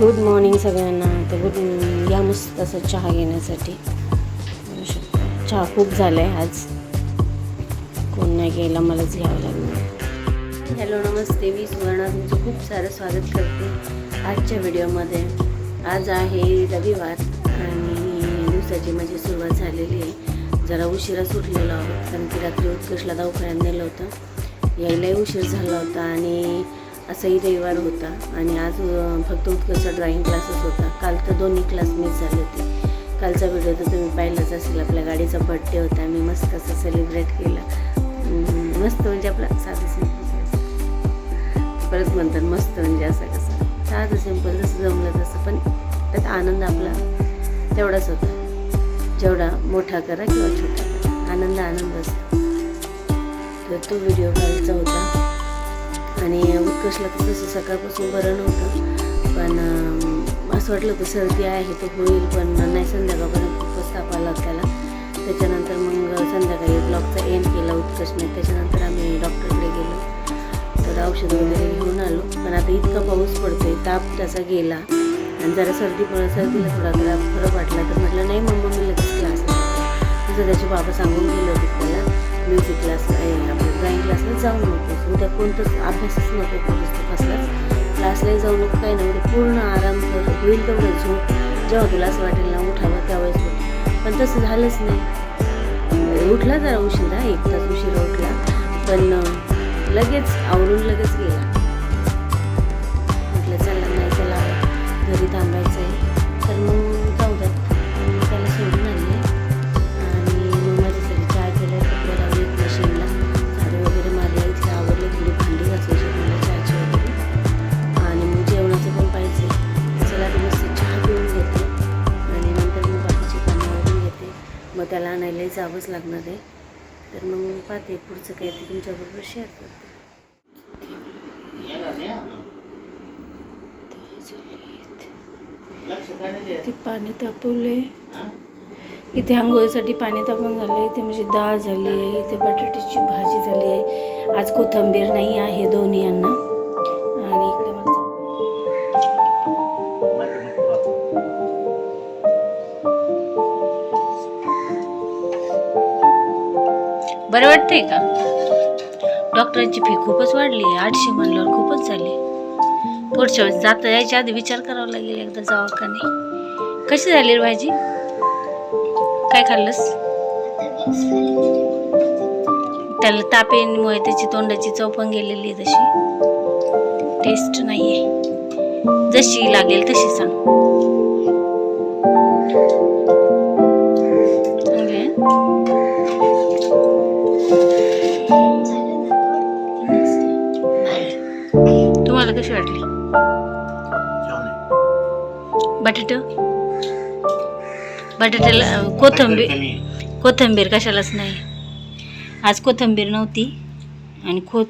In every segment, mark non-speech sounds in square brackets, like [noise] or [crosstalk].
Good morning सगळ्यांना. तर good या मस्त असं चहा घेण्यासाठी. बघू शकता चहा खूप झाला आहे आज. कोण नाही गेला मलाच घ्यावं लागलं. हॅलो नमस्ते. मी सुवर्णा. तुमचं खूप सारं स्वागत करते आजच्या व्हिडिओमध्ये. आज आहे रविवार आणि दिवसाची माझी सुरुवात झालेली आहे. जरा उशिरा सुटलेलो आहोत कारण की रात्री उत्कर्षला दवाखान्यात नेलं होतं. यायलाही उशीर झाला होता आणि असाही रविवार होता आणि आज फक्त उत्कर्ष ड्रॉइंग क्लासेस होता. काल तर दोन्ही क्लास मिस झाले होते. कालचा व्हिडिओ तर तुम्ही पाहिलाच असेल. आपल्या गाडीचा बड्डे होता. मी मस्त असं सेलिब्रेट केला. मस्त म्हणजे आपला साधं सिंपल परत म्हणतात मस्त म्हणजे असं कसं. साधं सिंपल जसं जमलं तसं. पण त्यात आनंद आपला तेवढाच होता. जेवढा मोठा करा किंवा छोटा करा. आनंद आनंद असतो. तर तो व्हिडिओ कालचा होता. आणि उत्कर्षला तर तसं सकाळपासून बरं नव्हतं. पण असं वाटलं होतं सर्दी आहे तर होईल पण नाही संध्याकाळपर्यंत खूपच ताप आला त्याला. त्याच्यानंतर मग संध्याकाळी ब्लॉकचा एंड केला उत्कर्षने. त्याच्यानंतर आम्ही डॉक्टरकडे गेलो. तर औषध वगैरे घेऊन आलो. पण आता इतका पाऊस पडतोय ताप त्याचा गेला. आणि जरा सर्दी पण सर्दीला थोडा जरा फरक वाटला. तर म्हटलं नाही मग मी लगेच क्लास तसं त्याचे बाबा सांगून गेले होते त्याला म्युझिक क्लास आपलं ड्रॉइंग क्लासला जाऊ नको उद्या कोणतंच अभ्यासच नको करूस तू कसलाच क्लासलाही जाऊ नको काही नाही पूर्ण आराम कर होईल तेवढं झोप. जेव्हा तुला असं वाटेल ना उठावं त्यावेळेस उठ. पण तसं झालंच नाही. उठला जरा उशिरा एक तास उशिरा उठला. पण लगेच आवडून लगेच गेला. त्याला आणायलाही जावंच लागणार आहे. तर मग पाहते पुढचं काय ते तुमच्याबरोबर शेअर करते. ते पाणी तापवले इथे आंघोळीसाठी पाणी तापून झालं इथे म्हणजे डाळ झाली आहे इथे बटाट्याची भाजी झाली आहे आज कोथंबीर नाही आहे दोन्ही यांना. आहे का? डॉक्टरांची फी खूपच वाढली आहे. आठशे म्हणल्यावर खूपच झाली पुढच्या वेळेस जाता यायच्या आधी विचार करावा लागेल एकदा जावा का नाही कशी झाली रे भाजी काय खाल्लंस? त्याला तापेमुळे त्याची तोंडाची चव पण गेलेली आहे तशी. टेस्ट नाही आहे जशी लागेल तशी सांग. बटाट? बटाट्याला कोथिंबीर. कोथिंबीर कशालाच नाही. आज कोथिंबीर नव्हती. आणि खोत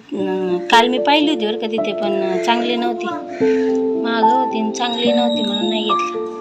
काल मी पाहिली होती बरं का तिथे पण चांगली नव्हती. मागं होती आणि चांगली नव्हती म्हणून नाही घेतली.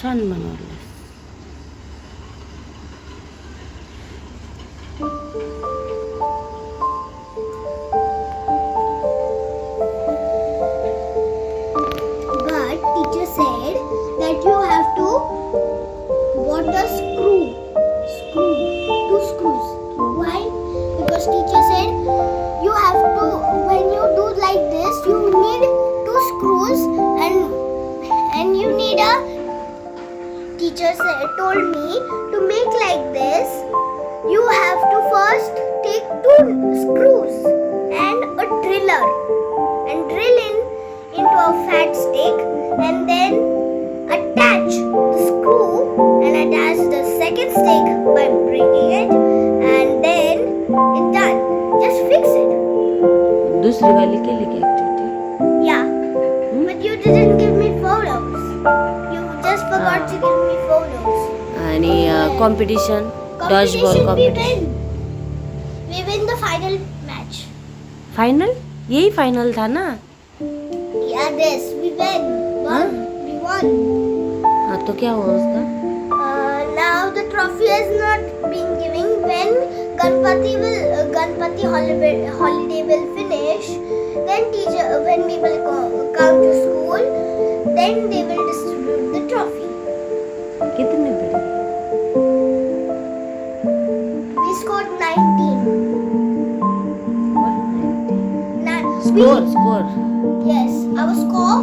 छान बनवलं and then attach the screw and attach the second stick by breaking it and then it's done. Just fix it. दुसरी वाली केली की activity Yeah. But you didn't give me photos. You just forgot to give me photos. आणि competition dodge ball Competition, we competition win. We win the final match. Final यही final था ना क्या हुआ उसका Uh, now the trophy is not being given when Ganpati will uh, Ganpati holiday holiday will finish. Then teacher uh, when we will go, come to school, then they will distribute the trophy. कितने बड़े We scored 19. Nine. Score score Yes, our score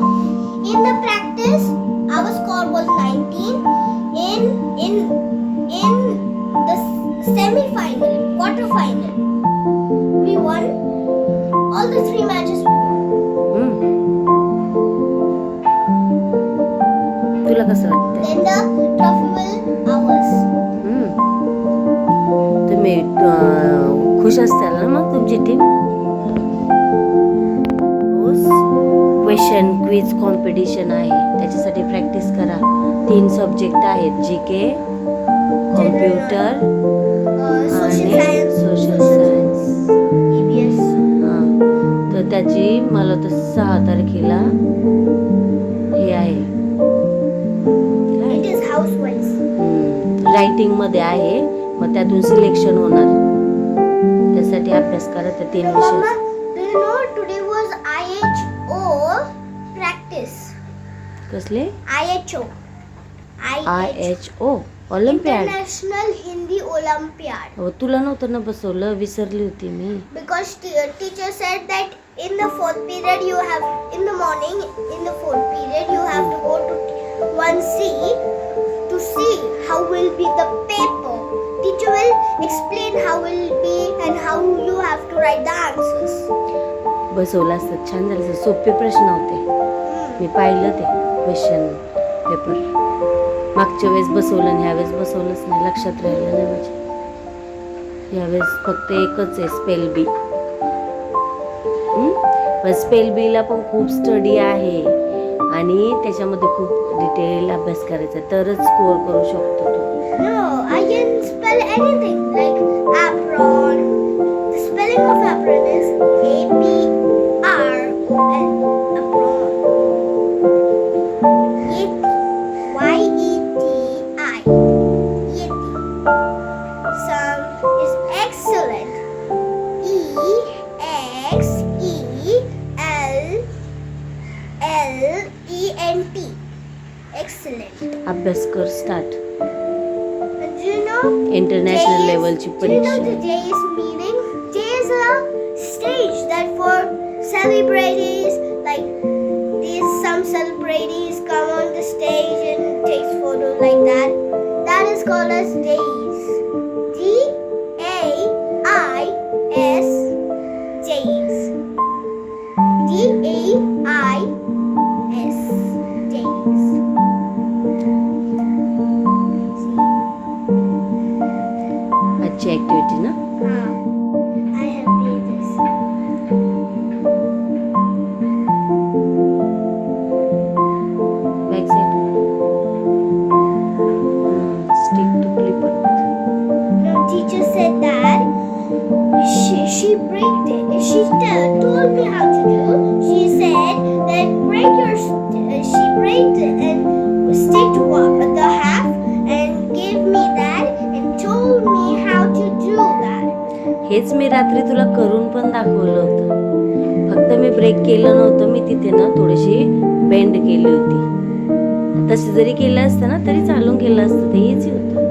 in the practice, our score was 19. In in in the semi-final, quarter-final, we won all the three matches. तुला कसं वाटतंय Then the trophy will ours. तुम्ही अं, खुश असताल ना मग तुमची team question quiz competition आहे. त्याच्यासाठी प्रॅक्टिस करा. तीन सब्जेक्ट आहेत. जी के कॉम्प्युटर आणि सोशल सायन्स. हां. तर त्याची मला तर सहा तारखेला हे आहे. रायटिंगमध्ये आहे. मग त्यातून सिलेक्शन होणार. त्यासाठी अभ्यास करा. त्या तीन विषय. कसले? I H O I H O olympiad national Hindi olympiad हो तुला नव्हतं ना बसवलं? विसरली होती मी. Because teacher said that in the fourth period you have in the morning in the fourth period you have to go to one C two C how will be the paper teacher will explain how will be and how you have to write the answers बसवलं असतं. छान झालं सोपे प्रश्न होते. मी पाहिलं ते. Question paper मागच्या वेळेस बसवलं आणि ह्यावेळेस बसवलंच नाही. लक्षात राहिलं नाही माझ्या. यावेळेस फक्त एकच आहे स्पेल बी पण स्पेल बीला पण खूप स्टडी आहे. आणि त्याच्यामध्ये खूप डिटेल अभ्यास करायचा आहे, तरच स्कोअर करू शकतो तू. हेच मी रात्री तुला करून पण दाखवलं होतं फक्त मी ब्रेक केलं नव्हतं मी तिथे ना थोडीशी बेंड केली होती तशी जरी केलं असतं ना तरी चालून केलं असतं ते इझी होतं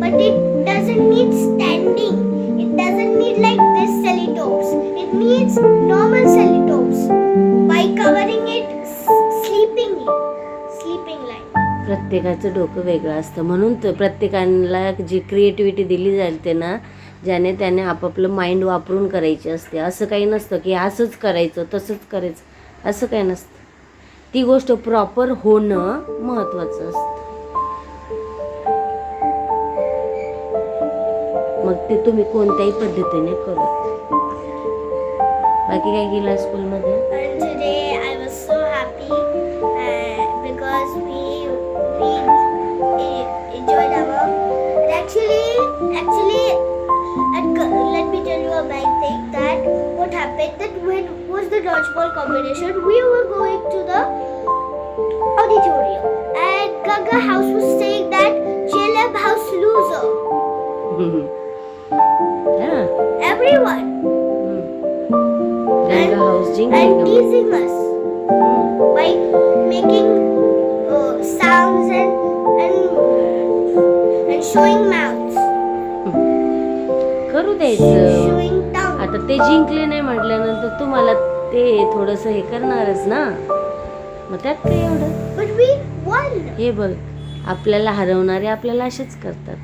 But it doesn't need standing. It doesn't need like this cellulose. It needs normal cellulose by covering it, s- sleeping it, sleeping like. प्रत्येक प्रत्येकाचं डोकं वेगळं असतं म्हणून प्रत्येकाला जी क्रिएटिव्हिटी दिली जाते ना ज्याने त्याने आपापलं माइंड वापरून करायची असते. असं काही नसतं की असंच करायचं तसंच करायचं. असं काही नसतं. ती गोष्ट प्रॉपर होणं महत्त्वाचं असतं. मग ते तुम्ही कोणत्याही पद्धतीने करू बाकी काय केलं स्कूलमध्ये what happened that when was the dodgeball competition, we were going to the auditorium, and Gaga House was saying that JLab House loser. [laughs] हा Everyone गंगा हाऊस and जिंकली teasing us. हम्म. by making uh, sounds and and and showing mouths, [laughs] करू द्यायचं आता ते जिंकले नाही म्हटल्यानंतर तुम्हाला ते थोडस हे करणारच ना? मग त्यात काय एवढं. हे बघ आपल्याला हरवणारे आपल्याला असेच करतात.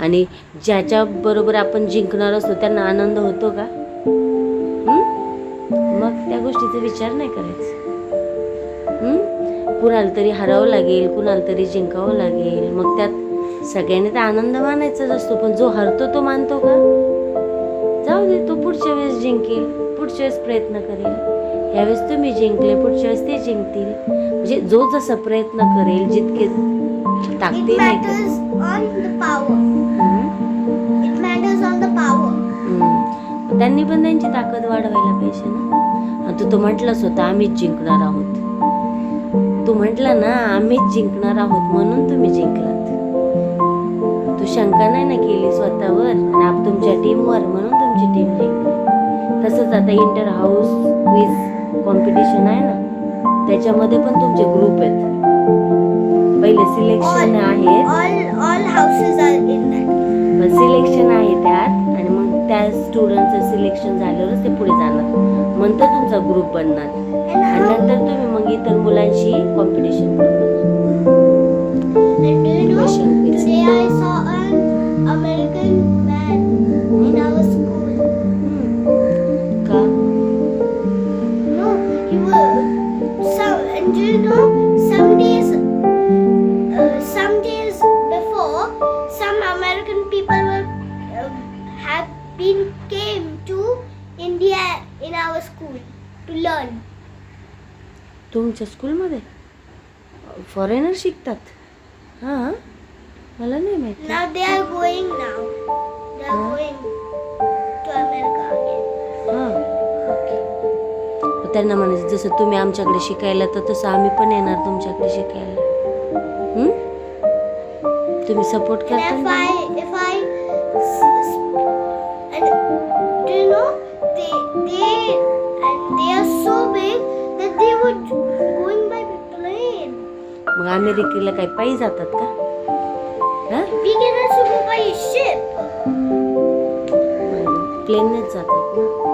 आणि ज्याच्या बरोबर आपण जिंकणार असतो त्यांना आनंद होतो का? मग त्या गोष्टीचा विचार नाही करायचा? कुणाला तरी हरावं लागेल कुणाला तरी जिंकावं लागेल. मग त्यात सगळ्यांनी तर आनंद मानायचाच असतो पण जो हरतो तो मानतो का? जाऊ दे तो पुढच्या वेळेस जिंकेल पुढच्या वेळेस प्रयत्न करेल. यावेळेस तुम्ही जिंकले पुढच्या वेळेस ते जिंकतील. म्हणजे जो जसा प्रयत्न करेल जितके power. हम्म. त्यांनी पण त्यांची ताकद वाढवायला पाहिजे ना. तू तो म्हटलंच होता आम्हीच जिंकणार आहोत. तू म्हटला ना आम्हीच जिंकणार आहोत म्हणून तुम्ही जिंकलात. तू शंका नाही ना केली स्वतःवर? आणि तुमच्या टीमवर म्हणून तुमची टीम जिंकली. तसंच आता इंटर हाऊस क्विज कॉम्पिटिशन आहे ना त्याच्यामध्ये पण तुमचे ग्रुप आहेत. पहिले सिलेक्शन that. पण सिलेक्शन आहे त्यात आणि मग त्या स्टुडंटचं सिलेक्शन झाल्यावरच ते पुढे जाणार. नंतर तुमचा ग्रुप बनणार. आणि त्यांना म्हणायचं जसं तुम्ही आमच्याकडे शिकायला तर तसं आम्ही पण येणार तुमच्याकडे शिकायला. तुम्ही सपोर्ट करता मग अमेरिकेला काही पायी जातात का? प्लेन नाही जातात ना?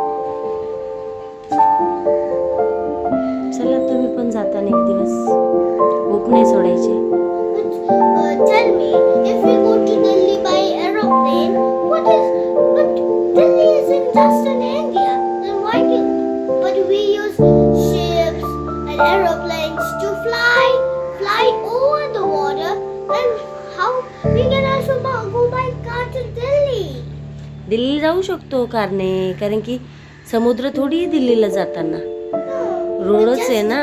Aeroplanes to fly, fly over the water. And how we can also go by car to Delhi? दिल्लीला जाऊ शकतो कारने कारण की समुद्र थोडी आहे दिल्लीला जाताना No, रोडच आहे ना.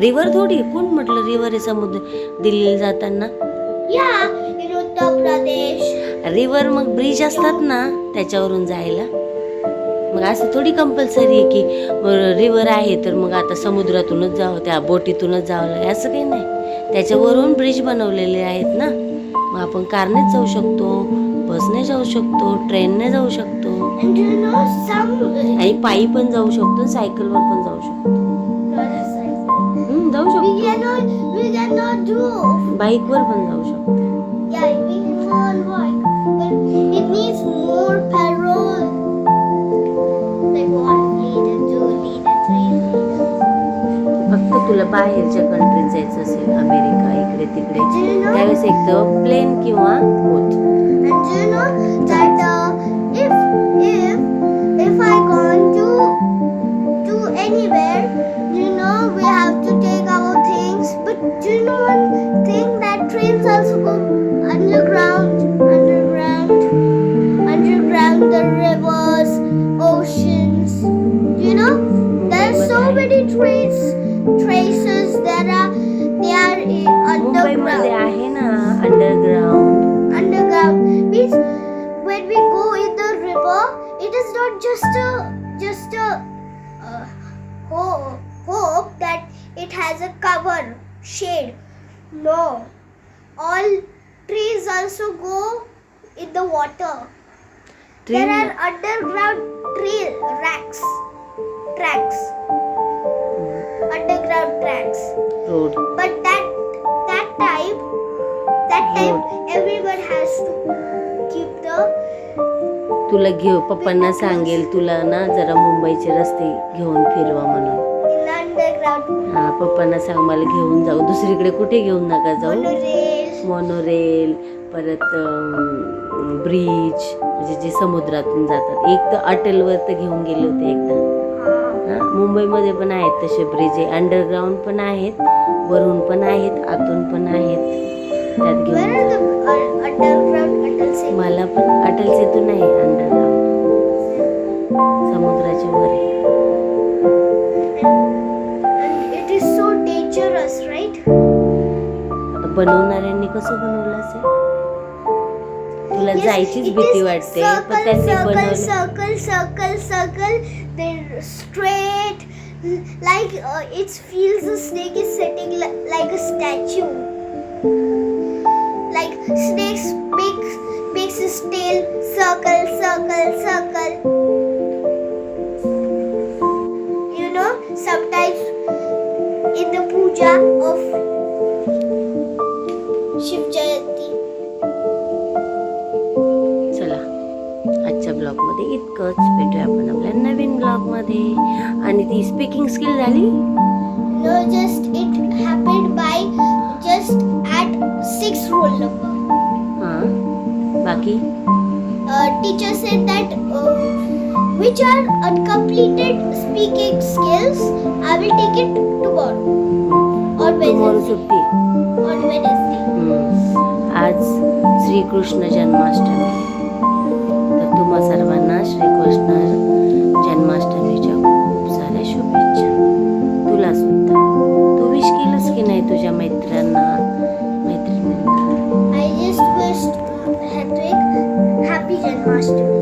रिव्हर थोडी कोण म्हटलं रिव्हर आहे समुद्र दिल्लीला जाताना Yeah, in Uttar Pradesh. River मग ब्रिज असतात ना त्याच्यावरून जायला मग असं थोडी कंपल्सरी आहे की रिव्हर आहे तर मग आता समुद्रातूनच जावं त्या बोटीतूनच जावं लागेल. असं काही नाही. त्याच्यावरून ब्रिज बनवलेले आहेत ना. मग आपण कारनेच जाऊ शकतो बसने जाऊ शकतो ट्रेनने जाऊ शकतो? आणि पायी पण जाऊ शकतो सायकलवर पण जाऊ शकतो. जाऊ शकतो. बाईकवर पण जाऊ शकतो. तुला बाहेरच्या कंट्रीत जायचं असेल अमेरिका इकडे तिकडे Do you know? त्यावेळेस एक तर प्लेन किंवा बोट And do you know that uh, if if if I gone to to anywhere, you know we have to take our things. But do you know one thing that trains also go underground, underground, underground the rivers, oceans. You know there are so many trace traces There are underground tree racks tracks underground tracks road but that that time that time everyone has to keep the तुला घेऊ पप्पांना सांगेल तुला ना जरा मुंबईचे रस्ते घेऊन फिरवा म्हणून हा पप्पांना सांग मला घेऊन जाऊ दुसरीकडे कुठे घेऊन नका जाऊ monorail मोनोरेल परत ब्रिज म्हणजे जे समुद्रातून जातात. एक तर अटलवर तर घेऊन गेले होते एकदा. हा, मुंबईमध्ये पण आहेत तसे ब्रिज आहे अंडरग्राऊंड पण आहेत वरून पण आहेत आतून पण आहेत. त्यात घेऊन मला पण अटल सेतू नाही अंडरग्राऊंड समुद्राच्या वर आहे. बनवणाऱ्यांनी कसं बनवलं असेल तुला जायचीच भीती वाटते पण त्यांनी बनवलं circle circle circle then straight like uh, it feels the snake is sitting li- like a statue like snakes makes makes his tail circle circle circle you know sometimes in the puja of Jayanti चला आजच्या ब्लॉगमध्ये इतकंच भेटूया आपण आपल्या नवीन ब्लॉगमध्ये आणि ती स्पीकिंग स्किल झाली No, just it happened by just at six roll number. हां बाकी Uh, said that uh, which are uncompleted speaking skills. I will take it tomorrow on Wednesday. सुट्टी On Wednesday. आज श्रीकृष्ण जन्माष्टमी. तर तुम्हा सर्वांना श्रीकृष्ण जन्माष्टमीच्या खूप साऱ्या शुभेच्छा. तुला सुद्धा. तू विश केलंस की नाही तुझ्या मैत्रांना मैत्रिणींना? हॅपी जन्माष्टमी.